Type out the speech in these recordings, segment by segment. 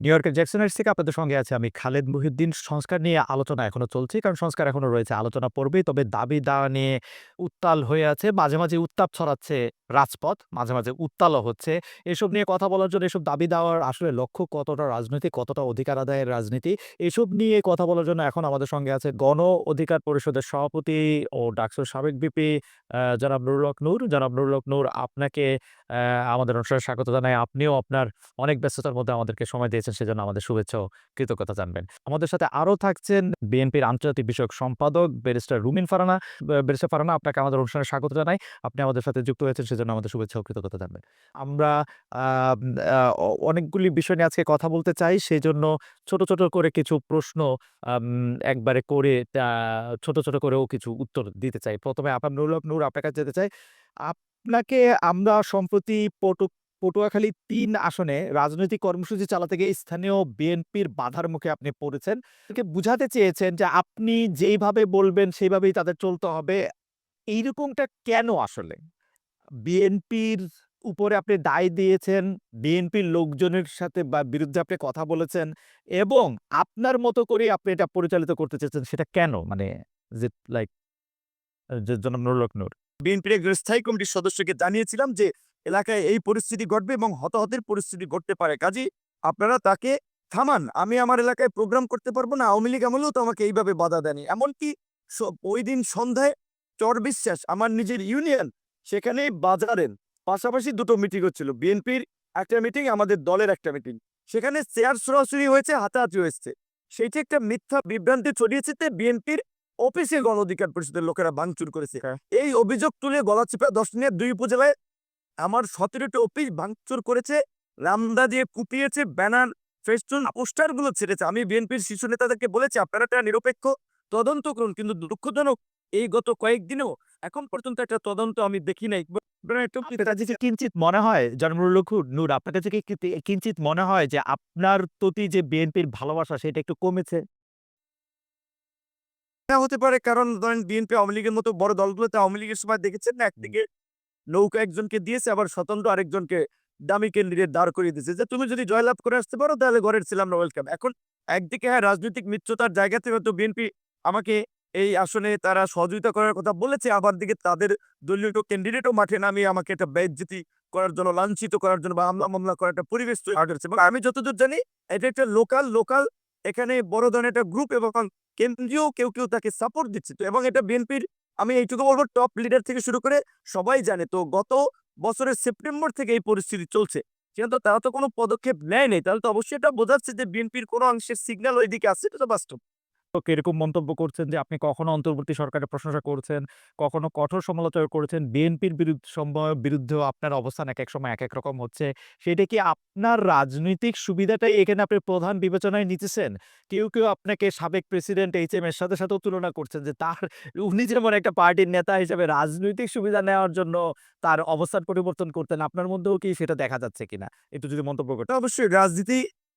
New ইয়র্কের জ্যাকসনের থেকে আপনাদের সঙ্গে আছে আমি খালেদ মুহিউদ্দিন। সংস্কার নিয়ে আলোচনা এখনও চলছে। কারণ সংস্কার এখনও রয়েছে। আলোচনা পর্বেই তবে দাবি-দাওয়া নিয়ে উত্তাল হয়ে আছে। মাঝে, মাঝে উত্তাপ ছড়াচ্ছে রাজপথ। মাঝে, মাঝে উত্তালও হচ্ছে। এসব নিয়ে কথা বলার জন্য এসব দাবি-দাওয়ার আসলে লক্ষ্য কতটা রাজনৈতিক, কতটা অধিকার আদায়ের রাজনীতি, এসব নিয়ে কথা বলার জন্য এখন আমাদের সঙ্গে আছে গণ অধিকার পরিষদের সভাপতি ও ডাকসুর সাবেক বিপি জনাব নুরুল হক নূর। জনাব নুরুল হক নূর আপনাকে আমাদের অনুষ্ঠানে স্বাগত জানাই। আপনিও আপনার অনেক ব্যস্ততার মধ্যে আমাদেরকে সময় দিয়েছেন সেজন্য আমাদের শুভেচ্ছা ও কৃতজ্ঞতা জানবেন। আমাদের সাথে আরও থাকছেন বিএনপির আন্তর্জাতিক বিষয়ক সম্পাদক ব্যারিস্টার রুমিন ফারানা ব্যারিস্টার ফারহানা আপনাকে আমাদের অনুষ্ঠানে স্বাগত জানাই। আপনি আমাদের সাথে যুক্ত হয়েছেন সেজন্য আমাদের শুভেচ্ছা ও কৃতজ্ঞতা জানবেন। আমরা অনেকগুলি বিষয় নিয়ে আজকে কথা বলতে চাই। সেজন্য ছোট, ছোট করে কিছু প্রশ্ন একবারে করে ছোট, ছোট করেও কিছু উত্তর দিতে চাই। প্রথমে আপনার নুরুল নূর আপনার কাছে যেতে চাই। আপনাকে আমরা সম্প্রতি পটু পটুয়াখালী তিন আসনে রাজনৈতিক কর্মসূচি চালাতে গিয়ে স্থানীয় বিএনপির বাধার মুখে আপনি পড়েছেন। বুঝাতে চেয়েছেন যে আপনি যেইভাবে বলবেন সেইভাবেই তাদের চলতে হবে। এইরকমটা কেন আসলে? বিএনপির উপরে আপনি দায় দিয়েছেন, বিএনপির লোকজনের সাথে বা বিরুদ্ধে আপনি কথা বলেছেন এবং আপনার মতো করেই আপনি এটা পরিচালিত করতে চেয়েছেন সেটা কেন? মানে যে লাইক জনাব নুরুল বিএনপির একজন স্থায়ী কমিটির সদস্যকে জানিয়েছিলাম যে এলাকায় এই পরিস্থিতি ঘটবে এবং হতাহতের পরিস্থিতি ঘটতে পারে। কাজেই আপনারা তাকে থামান। আমি আমার এলাকায় প্রোগ্রাম করতে পারব না। আওয়ামী লীগ আমলেও তো আমাকে এইভাবে বাধা দেয়নি। এমনকি ওই দিন সন্ধ্যায় চর বিশ্বাস আমার নিজের ইউনিয়ন সেখানে বাজারের পাশাপাশি দুটো মিটিং হচ্ছিল। বিএনপির একটা মিটিং, আমাদের দলের একটা মিটিং। সেখানে চেয়ার ছোড়াছুড়ি হয়েছে, হাতাহাতি হয়েছে। সেইটি একটা মিথ্যা বিভ্রান্তি ছড়িয়েছে তে বিএনপির অফিসে গণ অধিকার পরিষদের লোকেরা ভাঙচুর করেছে। হ্যাঁ। এই অভিযোগ তুলে গলাচিপা দর্শনের ২ উপজেলায় আমার ১৭ টি অফিস ভাঙচুর করেছে, রামদা দিয়ে কুপিয়েছে, ব্যানার, ফেস্টুন, পোস্টারগুলো ছেড়েছে। আমি বিএনপির শীর্ষ নেতাদেরকে বলেছি আপনারা একটা নিরপেক্ষ তদন্ত করুন। কিন্তু দুঃখজনক এই গত কয়েকদিনেও এখন পর্যন্ত একটা তদন্ত আমি দেখি নাই। কিঞ্চিত মনে হয় নূর আপনার কাছে কি কিঞ্চিত মনে হয় যে আপনার প্রতি যে বিএনপির ভালোবাসা সেটা একটু কমেছে? হতে পারে কারণ ধরেন বিএনপি আওয়ামী লীগের মতো বড় দলগুলোতে আওয়ামী লীগের সময় দেখেছেন না একদিকে নৌকা একজনকে দিয়েছে আবার স্বতন্ত্র আরেকজনকে ডামি ক্যান্ডিডেট দাঁড় করিয়ে দিয়েছে যে তুমি যদি জয়লাভ করে আসতে পারো তাহলে ঘরের ছিলাম না ওয়েলকাম। এখন একদিকে হ্যাঁ রাজনৈতিক মিত্রতার জায়গা থেকে বিএনপি আমাকে এই আসনে তারা সহযোগিতা করার কথা বলেছে। আবার দিকে তাদের দলীয় ক্যান্ডিডেটও মাঠে নামিয়ে আমাকে একটা বেইজ্জতি করার জন্য, লাঞ্ছিত করার জন্য বা আমলা মামলা করার একটা পরিবেশ তৈরি করেছে এবং আমি যতদূর জানি এটা একটা লোকাল, লোকাল এখানে বড় ধরনের একটা গ্রুপ এবং কেন্দ্রীয় কেউ, কেউ তাকে সাপোর্ট দিচ্ছে। তো এবং এটা বিএনপির আমি এইটুকু বলব টপ লিডার থেকে শুরু করে সবাই জানে। তো গত বছরের সেপ্টেম্বর থেকে এই পরিস্থিতি চলছে। কিন্তু তারা তো কোনো পদক্ষেপ নেয় নাই। তাহলে তো অবশ্যই এটা বোঝাচ্ছে যে বিএনপির কোনো অংশের সিগন্যাল ওইদিকে আছে এটা তো বাস্তব। এরকম মন্তব্য করছেন যে আপনি কখনো অন্তর্বর্তী সরকারের প্রশংসা করছেন, কখনো কঠোর সমালোচনা করেছেন। বিএনপির বিরুদ্ধে বিরুদ্ধেও আপনার অবস্থান এক এক সময় এক এক রকম হচ্ছে। সেটা কি আপনার রাজনৈতিক সুবিধাটাই এখানে আপনি প্রধান বিবেচনায় নিতেছেন? কেউ, কেউ আপনাকে সাবেক প্রেসিডেন্ট এইচএম এর সাথে, সাথেও তুলনা করছেন যে তার উনি যেমন একটা পার্টির নেতা হিসেবে রাজনৈতিক সুবিধা নেওয়ার জন্য তার অবস্থান পরিবর্তন করতেন। আপনার মধ্যেও কি সেটা দেখা যাচ্ছে কিনা? একটু যদি মন্তব্য করতেন। অবশ্যই রাজনীতি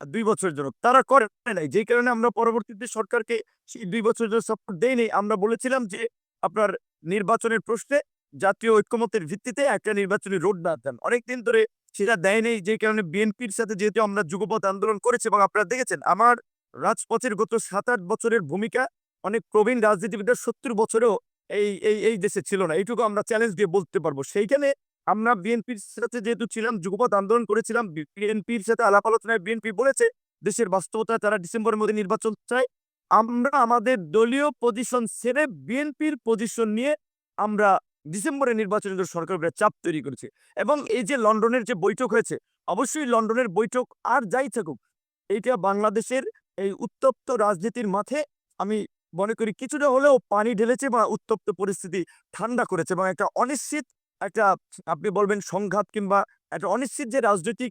২ বছরের জন্য। তারা করে নাই। যেই কারণে আমরা পরবর্তীতে সরকারকে সেই দুই বছরের জন্য সাপোর্ট দেই নাই। আমরা বলেছিলাম যে, আপনার নির্বাচনের প্রশ্নে জাতীয় ঐক্যমতের ভিত্তিতে একটা নির্বাচনী রোডম্যাপ দেন। অনেকদিন ধরে সেটা দেয় নাই যেই কারণে বিএনপির সাথে যেহেতু আমরা যুগপৎ আন্দোলন করেছি এবং আপনারা দেখেছেন, আমার রাজপথের গত ৭-৮ বছরের ভূমিকা অনেক প্রবীণ রাজনীতিবিদরা ৭০ বছরেও এই এই এই দেশে ছিল না। এইটুকু আমরা চ্যালেঞ্জ দিয়ে বলতে পারব। সেইখানে আমরা বিএনপির সাথে যেহেতু ছিলাম যুগপথ আন্দোলন করেছিলাম। বিএনপির সাথে আলাপ আলোচনায় বিএনপি বলেছে দেশের বাস্তবতায় তারা ডিসেম্বরের মধ্যে নির্বাচন চায়। আমরা আমাদের দলীয় পজিশন ছেড়ে বিএনপির পজিশন নিয়ে আমরা ডিসেম্বরে নির্বাচনের জন্য সরকারের উপরে চাপ তৈরি করেছে এবং এই যে লন্ডনের যে বৈঠক হয়েছে, অবশ্যই লন্ডনের বৈঠক আর যাই থাকুক, এইটা বাংলাদেশের এই উত্তপ্ত রাজনীতির মাঠে আমি মনে করি কিছুটা হলেও পানি ঢেলেছে বা উত্তপ্ত পরিস্থিতি ঠান্ডা করেছে এবং একটা অনিশ্চিত একটা আপনি বলবেন সংঘাত কিংবা একটা অনিশ্চিত যে রাজনৈতিক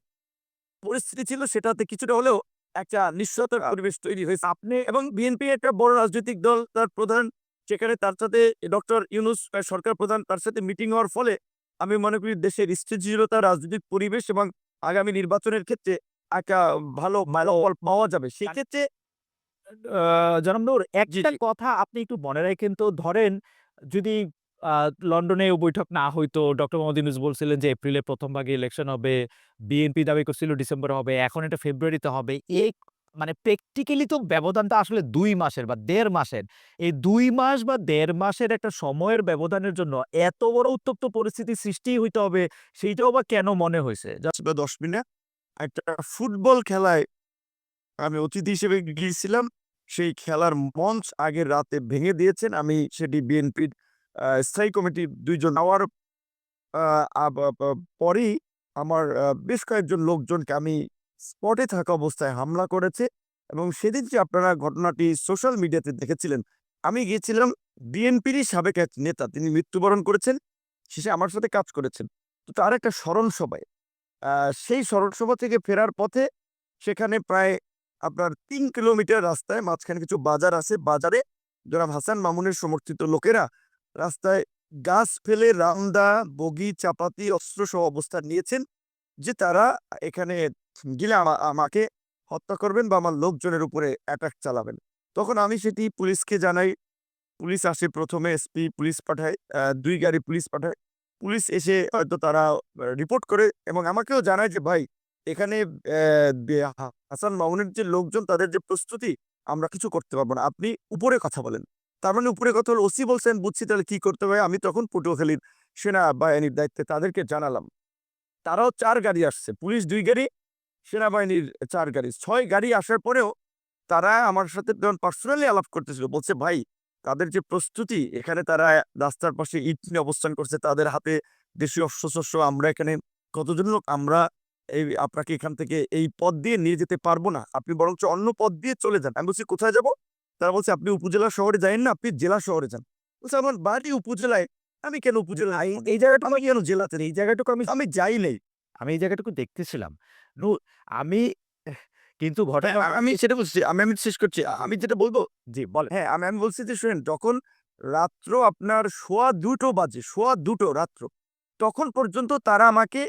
পরিস্থিতি ছিল সেটাতে কিছুটা হলেও একটা নিশ্চয়তার পরিবেশ তৈরি হয়েছে। আপনি এবং বিএনপি একটা বড় রাজনৈতিক দল তার প্রধান সেখানে তার সাথে ডক্টর ইউনুস সরকার প্রধান তার সাথে মিটিং হওয়ার ফলে আমি মনে করি দেশের স্থিতিশীলতা রাজনৈতিক পরিবেশ এবং আগামী নির্বাচনের ক্ষেত্রে একটা ভালো ভালো ফল পাওয়া যাবে। সেক্ষেত্রে আহ, জনাব নূর একটা কথা আপনি একটু মনে রাখেন তো ধরেন যদি লন্ডনে বৈঠক না হইতো, ডক্টর মোহাম্মদ ইউনুস বলছিলেন যে এপ্রিলের প্রথম ভাগে ইলেকশন হবে, বিএনপি দাবি করছিল ডিসেম্বরে হবে, এখন এটা ফেব্রুয়ারিতে হবে। এই মানে প্র্যাকটিক্যালি তো ব্যবধানটা আসলে দুই মাসের বা দেড় মাসের। এই দুই মাস বা দেড় মাসের একটা সময়ের ব্যবধানের জন্য এত বড় উত্তপ্ত পরিস্থিতি সৃষ্টি হইতে হবে, সেইটাও বা কেন মনে হয়েছে? দশ মিনিট। একটা ফুটবল খেলায় আমি অতিথি হিসেবে গিয়েছিলাম, সেই খেলার মঞ্চ আগের রাতে ভেঙে দিয়েছেন। আমি সেটি বিএনপির স্থায়ী কমিটির দুইজন আব- পরেই আমার বেশ কয়েকজন লোকজনকে আমি স্পটে থাকা অবস্থায় হামলা করেছে এবং সেদিন যে আপনারা ঘটনাটি সোশ্যাল মিডিয়াতে দেখেছিলেন, আমি গিয়েছিলাম বিএনপিরই সাবেক এক নেতা, তিনি মৃত্যুবরণ করেছেন, শেষে আমার সাথে কাজ করেছেন। তো তার একটা স্মরণ সভায় সেই স্মরণ সভা থেকে ফেরার পথে সেখানে প্রায় আপনার তিন কিলোমিটার রাস্তায় মাঝখানে কিছু বাজার আছে, বাজারে জনাব হাসান মামুনের সমর্থিত লোকেরা রাস্তায় গাছ ফেলে রামদা, বগি, চাপাতি অস্ত্র সহ অবস্থান নিয়েছেন যে তারা এখানে গেলে আমা- আমাকে হত্যা করবেন বা আমার লোকজনের উপরে অ্যাটাক চালাবেন। তখন আমি সেটি পুলিশকে জানাই। পুলিশ আসে প্রথমে এসপি পুলিশ পাঠায় দুই গাড়ি পুলিশ পাঠায়। পুলিশ এসে হয়তো তারা রিপোর্ট করে এবং আমাকেও জানায় যে, ভাই, এখানে হাসান মামুনের যে লোকজন, তাদের যে প্রস্তুতি, আমরা কিছু করতে পারব না। আপনি উপরে কথা বলেন। তার মানে উপরে কথা হলো, ওসি বলছেন, বুঝছি তাহলে কি করতে হবে? আমি তখন পটুয়াখালীর সেনা বাহিনীর দায়িত্বে তাদেরকে জানালাম। তারাও চার গাড়ি আসছে, পুলিশ দুই গাড়ি, সেনাবাহিনীর চার গাড়ি। ছয় গাড়ি আসার পরেও তারা আমার সাথে যখন পার্সোনালি আলাপ করতেছিল, বলছে, ভাই, তাদের যে প্রস্তুতি, এখানে তারা রাস্তার পাশে ইট নিয়ে অবস্থান করছে, তাদের হাতে দেশীয় অস্ত্রশস্ত্র, আমরা এখানে কতজন লোক, আমরা এই আপনাকে এখান থেকে এই পথ দিয়ে নিয়ে যেতে পারব না। আপনি বরঞ্চ অন্য পথ দিয়ে চলে যান। আমি বলছি, কোথায় যাব? তারা বলছে আপনি উপজেলা শহরে যাইন না আপনি জেলা শহরে যান। বলছে আমার বাড়ি উপজেলায় আমি কেন উপজেলা এই জায়গাটা আমি কেন জেলাতে? নেই? এই জায়গাটুকু আমি আমি যাই নেই। আমি এই জায়গাটুকু দেখতেছিলাম। আমি কিন্তু ঘটনা হ্যাঁ, আমি সেটা বলছি আমি আমি শেষ করছি। আমি যেটা বলব জি বল হ্যাঁ আমি আমি বলছি যে শুনেন যখন রাত্র আপনার সোয়া দুটো বাজে সোয়া দুটো রাত্র তখন পর্যন্ত তারা আমাকে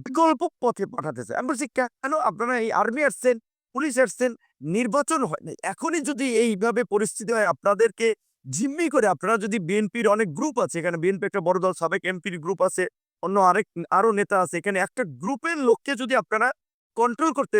বিকল্প পথে পাঠাতেছে আমি বলছি কেন আপনারা এই আর্মি আসছেন? পুলিশ আসছেন নির্বাচন হয় নাই। এখনই যদি এইভাবে পরিস্থিতি হয়, আপনাদেরকে জিম্মি করে আপনারা যদি বিএনপির অনেক গ্রুপ আছে, এখানে বিএনপি একটা বড় দল, সাবেক এমপির গ্রুপ আছে, অন্য আরেক, আরও নেতা আছে, এখানে একটা গ্রুপের লোককে যদি আপনারা কন্ট্রোল করতে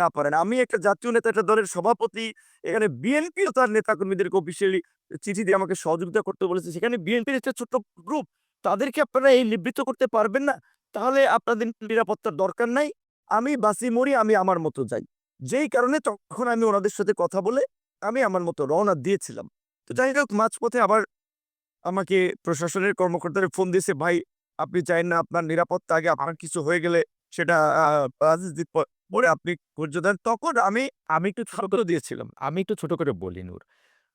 না পারেন, আমি একটা জাতীয় নেতা, একটা দলের সভাপতি, এখানে বিএনপিও তার নেতাকর্মীদেরকে অফিসিয়ালি চিঠি দিয়ে আমাকে সহযোগিতা করতে বলেছে, সেখানে বিএনপির একটা ছোট্ট গ্রুপ তাদেরকে আপনারা এই নিবৃত্ত করতে পারবেন না, তাহলে আপনাদের নিরাপত্তার দরকার নাই, আমি বাসি মরি, আমি আমার মতো যাই। যেই কারণে তখন আমি ওনাদের সাথে কথা বলে আমি আমার মতো রওনা দিয়েছিলাম। তো যাই হোক, মাঝপথে আবার আমাকে প্রশাসনের কর্মকর্তারা ফোন দিয়েছে, ভাই, আপনি চাইন না আপনার নিরাপত্তা আগে আপনার কিছু হয়ে গেলে সেটা পরে আপনি ধৈর্য দেন। তখন আমি আমি একটু ছোট করে দিয়েছিলাম। আমি একটু ছোট করে বলি, নূর।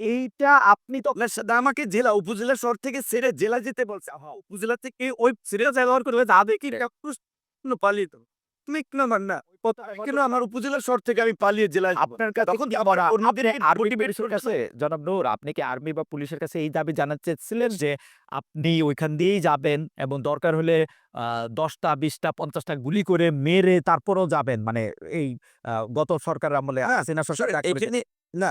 এইটা আপনি তো আপনার সাথে আমাকে জেলা উপজেলা শহর থেকে ছেড়ে জেলা যেতে বলছে। উপজেলা থেকে ওই ছেড়ে ব্যবহার করবে? যাবে কি? প্রশ্ন পালিয়ে তো তুমি কেন মান না? কেন আমার উপজেলা শহর থেকে আমি পালিয়ে যাব? আপনার কাছে তখন আবার আর্মি কাছে? জনাব নূর আপনি কি আর্মি বা পুলিশের কাছে এই দাবি জানাতে চেয়েছিলেন যে আপনি ওইখান দিয়েই যাবেন এবং দরকার হলে দশটা বিশটা পঞ্চাশটা গুলি করে মেরে তারপরেও যাবেন? মানে এই গত সরকার আমলে হাসিনা সরকার না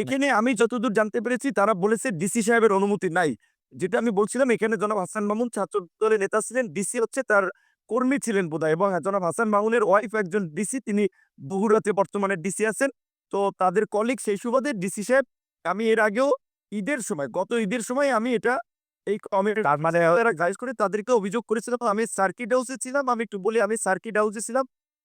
এখানে আমি যতদূর জানতে পেরেছি তারা বলেছে ডিসি সাহেবের অনুমতি নাই। যেটা আমি বলছিলাম এখানে জনাব হাসান মামুন ছাত্র দলের নেতা ছিলেন ডিসি হচ্ছে তার কর্মী ছিলেন বোধহয় এবং জনাব হাসান মামুনের ওয়াইফ একজন ডিসি তিনি বগুড়াতে বর্তমানে ডিসি আছেন। তো তাদের কলিগ সেই সুবাদে ডিসি সাহেব আমি এর আগেও ঈদের সময় গত ঈদের সময় আমি এটা এই মানে গাইজ করে তাদেরকে অভিযোগ করেছিলাম আমি সার্কিট হাউসে ছিলাম আমি একটু বলি আমি সার্কিট হাউসে ছিলাম।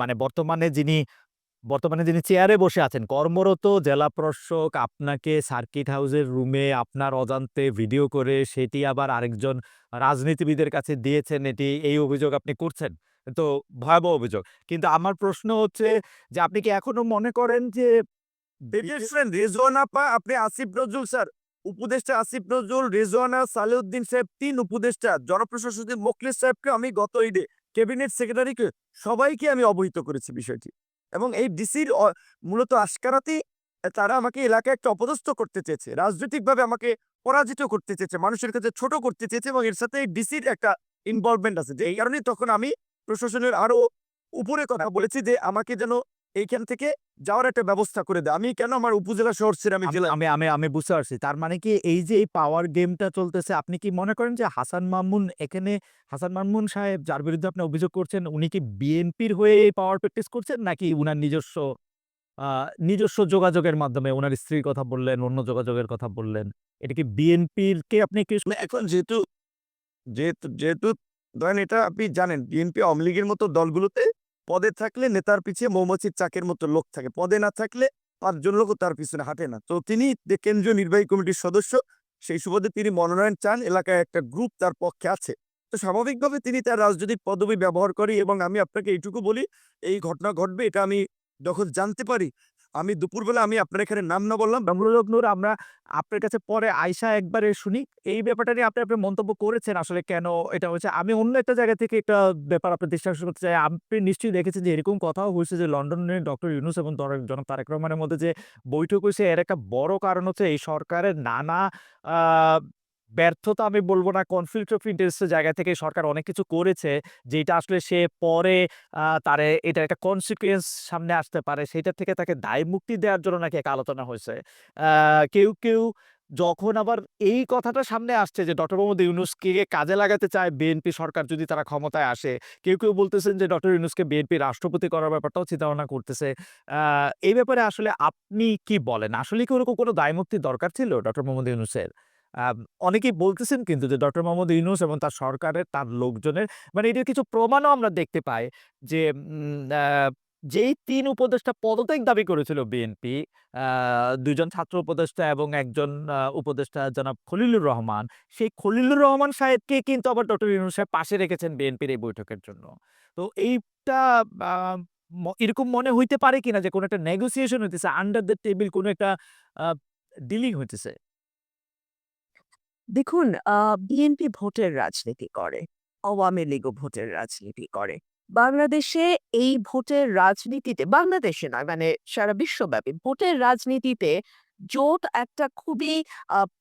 মানে বর্তমানে যিনি বর্তমানে যিনি চেয়ারে বসে আছেন, কর্মরত জেলা প্রশাসক আপনাকে সার্কিট হাউসের রুমে আপনার অজান্তে ভিডিও করে সেটি আবার আরেকজন রাজনীতিবিদের কাছে দিয়েছেন, এটি, এই অভিযোগ আপনি করছেন। তো ভয়াবহ অভিযোগ। কিন্তু আমার প্রশ্ন হচ্ছে যে আপনি কি এখনও মনে করেন যে রেজওয়ানা পা আপনি আসিফ নজরুল স্যার, উপদেষ্টা আসিফ নজরুল, রেজওয়ানা সালেউদ্দিন সাহেব, তিন উপদেষ্টা জনপ্রশাসনের মোখলেস সাহেবকে আমি গত ঈদে ক্যাবিনেট সেক্রেটারিকে সবাইকে আমি অবহিত করেছি বিষয়টি। এবং এই ডিসির মূলত আশকারাতেই তারা আমাকে এলাকায় একটা অপদস্থ করতে চেয়েছে। রাজনৈতিকভাবে আমাকে পরাজিত করতে চেয়েছে, মানুষের কাছে ছোট করতে চেয়েছে এবং এর সাথে এই ডিসির একটা ইনভলভমেন্ট আছে। যে এই কারণে তখন আমি প্রশাসনের আরও উপরে কথা বলেছি যে আমাকে যেন এইখান থেকে যাওয়ার একটা ব্যবস্থা করে দেয়। আমি কেন আমার উপজেলা শহর আমি জেলা আমি আমি আমি বুঝতে পারছি। তার মানে কি এই যে এই পাওয়ার গেমটা চলতেছে আপনি কি মনে করেন যে হাসান মামুন এখানে হাসান মামুন সাহেব যার বিরুদ্ধে আপনি অভিযোগ করছেন উনি কি বিএনপির হয়ে এই পাওয়ার প্র্যাকটিস করছেন নাকি উনার নিজস্ব নিজস্ব যোগাযোগের মাধ্যমে ওনার স্ত্রীর কথা বললেন অন্য যোগাযোগের কথা বললেন? এটা কি বিএনপির কে আপনি কি মানে এখন যেহেতু যেহেতু যেহেতু ধরেন এটা আপনি জানেন বিএনপি আওয়ামী লীগের মতো দলগুলোতে পদে থাকলে নেতার পিছিয়ে মৌমাছির চাকের মতো লোক থাকে, পদে না থাকলে পাঁচজন লোকও তার পিছনে হাঁটে না। তো তিনি কেন্দ্রীয় নির্বাহী কমিটির সদস্য, সেই সুবাদে তিনি মনোনয়ন চান, এলাকায় একটা গ্রুপ তার পক্ষে আছে। তো স্বাভাবিকভাবে তিনি তার রাজনৈতিক পদবি ব্যবহার করি এবং আমি আপনাকে এইটুকু বলি, এই ঘটনা ঘটবে, এটা আমি যখন জানতে পারি আমি দুপুরবেলা আমি আপনার এখানে নাম না বললাম বাংলালোক নূর আমরা আপনার কাছে পরে আয়সা একবারে শুনি। এই ব্যাপারটা নিয়ে আপনি আপনি মন্তব্য করেছেন আসলে কেন এটা হচ্ছে আমি অন্য একটা জায়গা থেকে একটা ব্যাপার আপনার দৃষ্টি করতে চাই। আপনি নিশ্চয়ই দেখেছেন যে এরকম কথাও হয়েছে যে লন্ডনে ডক্টর ইউনুস এবং জনাব তারেক রহমানের মধ্যে যে বৈঠক হয়েছে, এর একটা বড় কারণ হচ্ছে এই সরকারের নানা ব্যর্থতা আমি বলব না। কনফ্লিক্ট অফ ইন্টারেস্টের জায়গা থেকে সরকার অনেক কিছু করেছে, যেটা আসলে সে পরে তারে এটা একটা কনসিকুয়েন্স সামনে আসতে পারে, সেটা থেকে তাকে দায় মুক্তি দেওয়ার জন্য নাকি এক আলোচনা হয়েছে। কেউ কেউ যখন আবার এই কথাটা সামনে আসছে যে ডক্টর মোহাম্মদ ইউনুসকে কাজে লাগাতে চায় বিএনপি সরকার যদি তারা ক্ষমতায় আসে, কেউ কেউ বলতেছেন যে ডক্টর ইউনুসকে বিএনপি রাষ্ট্রপতি করার ব্যাপারটাও চিন্তা ভাবনা করতেছে এই ব্যাপারে আসলে আপনি কি বলেন? আসলে কি ওরকম কোনো দায়মুক্তির দরকার ছিল ডক্টর মোহাম্মদ ইউনুসের? অনেকেই বলতেছেন কিন্তু যে ডক্টর মোহাম্মদ ইউনুস এবং তার সরকারের, তার লোকজনের মানে এটার কিছু প্রমাণও আমরা দেখতে পাই যে যেই তিন উপদেষ্টা পদত্যাগ দাবি করেছিল বিএনপি দুজন ছাত্র উপদেষ্টা এবং একজন উপদেষ্টা জনাব খলিলুর রহমান, সেই খলিলুর রহমান সাহেবকে কিন্তু আবার ডক্টর ইউনুস সাহেব পাশে রেখেছেন বিএনপির এই বৈঠকের জন্য। তো এইটা এরকম মনে হইতে পারে কিনা যে কোনো একটা নেগোসিয়েশন হইতেছে আন্ডার দ্য টেবিল কোনো একটা ডিলিং হইতেছে? দেখুন বিএনপি ভোটের রাজনীতি করে, আওয়ামী লীগও ভোটের রাজনীতি করে। বাংলাদেশে এই ভোটের রাজনীতিতে, বাংলাদেশে নয় মানে সারা বিশ্বব্যাপী ভোটের রাজনীতিতে জোট একটা খুবই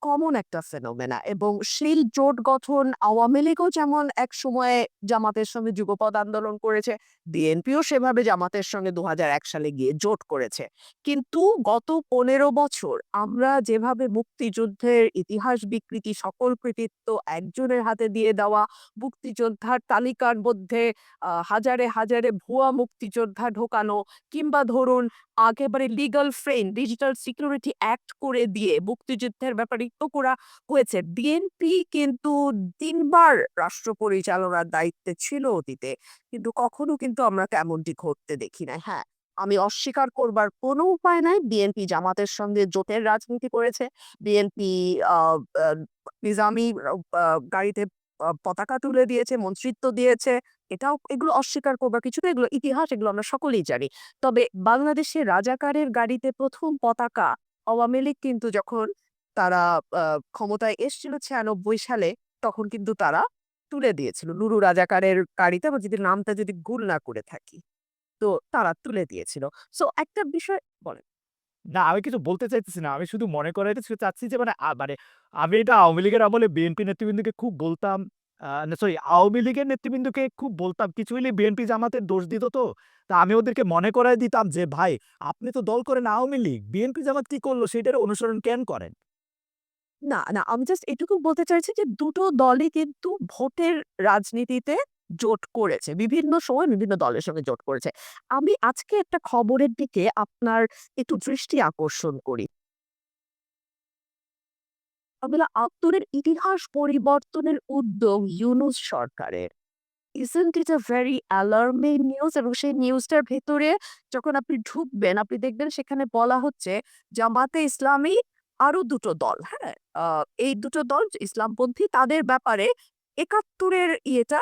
কমন একটা ফেনোমেনা এবং সেই জোট গঠন আওয়ামী লীগও যেমন এক সময়ে জামাতের সঙ্গে যুগপদ আন্দোলন করেছে, বিএনপিও সেভাবে জামাতের সঙ্গে দুহাজার এক সালে গিয়ে জোট করেছে। কিন্তু গত পনেরো বছর আমরা যেভাবে মুক্তিযুদ্ধের ইতিহাস বিকৃতি, সকল কৃতিত্ব একজনের হাতে দিয়ে দেওয়া, মুক্তিযোদ্ধার তালিকার মধ্যে হাজারে হাজারে ভুয়া মুক্তিযোদ্ধা ঢোকানো কিংবা ধরুন একেবারে legal frame digital security act করে দিয়ে মুক্তিযুদ্ধের ব্যাপারে করা হয়েছে। বিএনপি কিন্তু তিনবার রাষ্ট্র পরিচালনার দায়িত্বে ছিল অতীতে। কিন্তু কখনো কিন্তু আমরা তেমনটি ঘটতে দেখি না হ্যাঁ আমি অস্বীকার করবার কোনো উপায় নাই। বিএনপি জামাতের সঙ্গে জোটের রাজনীতি করেছে। বিএনপি নিজামি গাড়িতে পতাকা তুলে দিয়েছে, মন্ত্রিত্ব দিয়েছে। এটাও এগুলো অস্বীকার করবার কিছু না এগুলো ইতিহাস, এগুলো আমরা সকলেই জানি তবে বাংলাদেশে রাজাকারের গাড়িতে প্রথম পতাকা আওয়ামী লীগ কিন্তু যখন তারা ক্ষমতায় এসেছিল ছিয়ানব্বই সালে, তখন কিন্তু তারা তুলে দিয়েছিল নুরু রাজাকারের গাড়িতে আমার যদি নামটা যদি ভুল না করে থাকি, তো তারা তুলে দিয়েছিল সো একটা বিষয় বলেন না, আমি কিছু বলতে চাইতেছি না। আমি শুধু মনে করাইতে চাচ্ছি যে মানে মানে আমি এটা আওয়ামী লীগের আমলে বিএনপি নেতৃবৃন্দকে খুব বলতাম। সরি আওয়ামী লীগের নেতৃবৃন্দকে খুব বলতাম। কিছু হইলে বিএনপি জামাতের দোষ দিত তো। তা আমি ওদেরকে মনে করাই দিতাম যে, "ভাই আপনি তো দল করেন আওয়ামী লীগ। বিএনপি জামাত কি করল সেটার অনুসরণ কেন করেন?" না, না আমি জাস্ট এটুকু বলতে চাইছি যে দুটো দলই কিন্তু ভোটের রাজনীতিতে জোট করেছে। বিভিন্ন সময় বিভিন্ন দলের সঙ্গে জোট করেছে। আমি আজকে একটা খবরের দিকে আপনার একটু দৃষ্টি আকর্ষণ করি। আব্দুল আত্তরের ইতিহাস পরিবর্তনের উদ্যোগ ইউনুস সরকারের। Isn't it a very alarming news? এবং সেই নিউজটার ভেতরে যখন আপনি ঢুকবেন আপনি দেখবেন সেখানে বলা হচ্ছে জামাতে ইসলামী আরও দুটো দল, হ্যাঁ? এই দুটো দল ইসলামপন্থী তাদের ব্যাপারে একাত্তরের ইয়েটা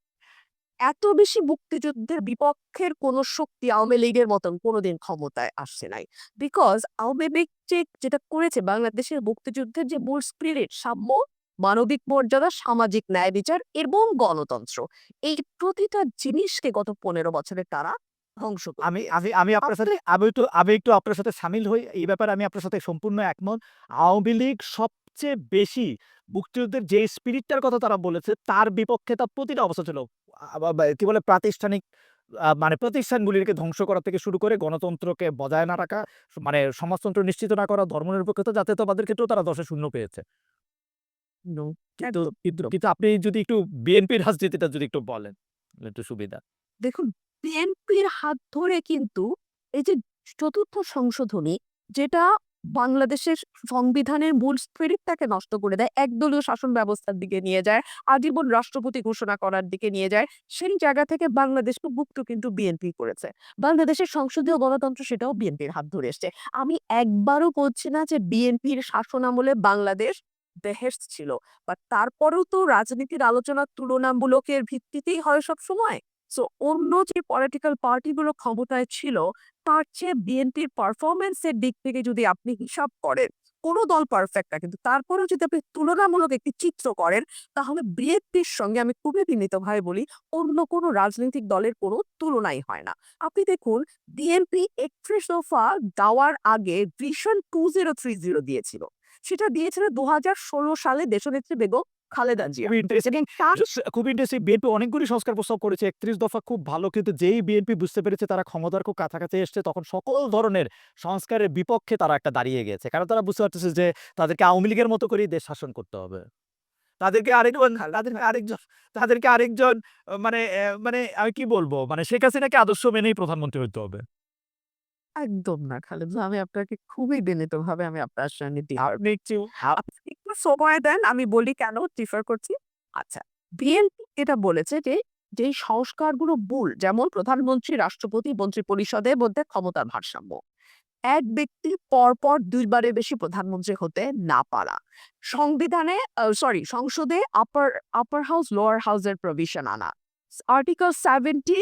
এত বেশি মুক্তিযুদ্ধের বিপক্ষের কোন শক্তি আওয়ামী লীগের মতন কোনোদিন ক্ষমতায় আসছে নাই। বিকজ আওয়ামী লীগ যেটা করেছে বাংলাদেশের মুক্তিযুদ্ধের যে মূল স্পিরিট সাম্য, মানবিক মর্যাদা, সামাজিক ন্যায় বিচার এবং গণতন্ত্র। এই প্রতিটা জিনিসকে গত ১৫ বছরে তারা ধ্বংস আমি আমি আমি আপনার সাথে আমি একটু আমি একটু আপনার সাথে শামিল হই। এই ব্যাপারে আমি আপনার সাথে সম্পূর্ণ একমত। আওয়ামী লীগ সবচেয়ে বেশি মুক্তিযুদ্ধের যে স্পিরিটটার কথা তারা বলেছে তার বিপক্ষে তার প্রতিটা অবস্থা ছিল। কি বলে প্রাতিষ্ঠানিক মানে প্রতিষ্ঠানগুলিকে ধ্বংস করা থেকে শুরু করে গণতন্ত্রকে বজায় না রাখা, মানে সমাজতন্ত্র নিশ্চিত না করা, ধর্মনিরপেক্ষতা জাতীয়তাবাদের ক্ষেত্রেও তারা ১০ এ ০ পেয়েছে। কিন্তু আপনি যদি একটু বিএনপির রাজনীতিটা যদি একটু বলেন, একটু সুবিধা। দেখুন বিএনপির হাত ধরে কিন্তু এই যে চতুর্থ সংশোধনী যেটা বাংলাদেশের সংবিধানের মূল স্পিরিটটাকে নষ্ট করে দেয়, একদলীয় শাসন ব্যবস্থার দিকে নিয়ে যায়, আজীবন রাষ্ট্রপতি ঘোষণা করার দিকে নিয়ে যায়। সেই জায়গা থেকে বাংলাদেশকে মুক্ত কিন্তু বিএনপি করেছে। বাংলাদেশের সংসদীয় গণতন্ত্র সেটাও বিএনপির হাত ধরে এসছে। আমি একবারও বলছি না যে বিএনপির শাসন আমলে বাংলাদেশ বেহেশত ছিল। বা তারপরেও তো রাজনীতির আলোচনা তুলনামূলকের ভিত্তিতেই হয় সবসময়। সো অন্য যে পলিটিক্যাল পার্টিগুলো ক্ষমতায় ছিল তার চেয়ে বিএনপির পারফরম্যান্স এর দিক থেকে যদি আপনি হিসাব করেন, কোন দল পারফেক্ট না কিন্তু তারপরেও যদি আপনি তুলনামূলক একটি চিত্র করেন তাহলে বিএনপির সঙ্গে আমি খুবই বিনীতভাবে বলি অন্য কোনো রাজনৈতিক দলের কোনো তুলনাই হয় না। আপনি দেখুন বিএনপি ৩১ দফা দেওয়ার আগে ভিশন 2030 দিয়েছিল। সেটা দিয়েছিল ২০১৬ সালে দেশনেত্রী বেগম খালেদা জিয়া। খুবই ইন্টারেস্টিং বিএনপি অনেকগুলি সংস্কার প্রস্তাব করেছে। ৩১ দফা খুব ভালো কিন্তু যেই বিএনপি বুঝতে পেরেছে তারা ক্ষমতার খুব কাছাকাছি এসছে তখন সকল ধরনের সংস্কারের বিপক্ষে তারা একটা দাঁড়িয়ে গিয়েছে। কারণ তারা বুঝতে পারতেছে যে তাদেরকে আওয়ামী লীগের মতো করেই দেশ শাসন করতে হবে। তাদেরকে আরেকজন তাদেরকে আরেকজন তাদেরকে আরেকজন মানে মানে আমি কি বলব? মানে শেখ হাসিনাকে আদর্শ মেনেই প্রধানমন্ত্রী হইতে হবে। একদম না খালেদ ভাই। আমি আপনাকে খুবই বিনীতভাবে আমি আপনার সঙ্গে ডিফার একটু আপনি একটু সময় দেন আমি বলি কেন ডিফার করছি। আচ্ছা বিএনপি এটা বলেছে যে যেই সংস্কারগুলো ভুল যেমন প্রধানমন্ত্রী, রাষ্ট্রপতি, মন্ত্রিপরিষদের মধ্যে ক্ষমতার ভারসাম্য। এক ব্যক্তি পরপর ২ বারের বেশি প্রধানমন্ত্রী হতে না পারা। সংবিধানে সরি সংসদে আপার আপার হাউস লোয়ার হাউসের প্রভিশন আনা। আর্টিকেল 70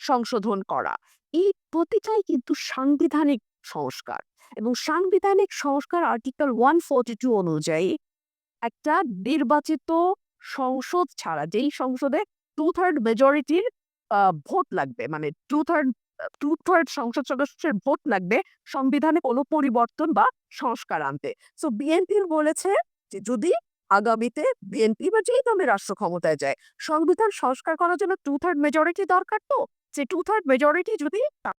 সংশোধন করা। এই প্রতিটাই কিন্তু সাংবিধানিক সংস্কার এবং সাংবিধানিক সংস্কার আর্টিকেল 142 অনুযায়ী একটা নির্বাচিত সংসদ ছাড়া, যেই সংসদে 2/3 মেজরিটির আ, ভোট লাগবে মানে 2/3 আ 2/3 সংসদ সদস্যের ভোট লাগবে সংবিধানে কোনো পরিবর্তন বা সংস্কার আনতে। সো বিএনপি বলেছে যে যদি আগামীতে বিএনপি বা যেই দলের রাষ্ট্র ক্ষমতায় যায়, সংবিধান সংস্কার করার জন্য 2/3 মেজরিটি দরকার তো। যে 2/3 মেজরিটি যদি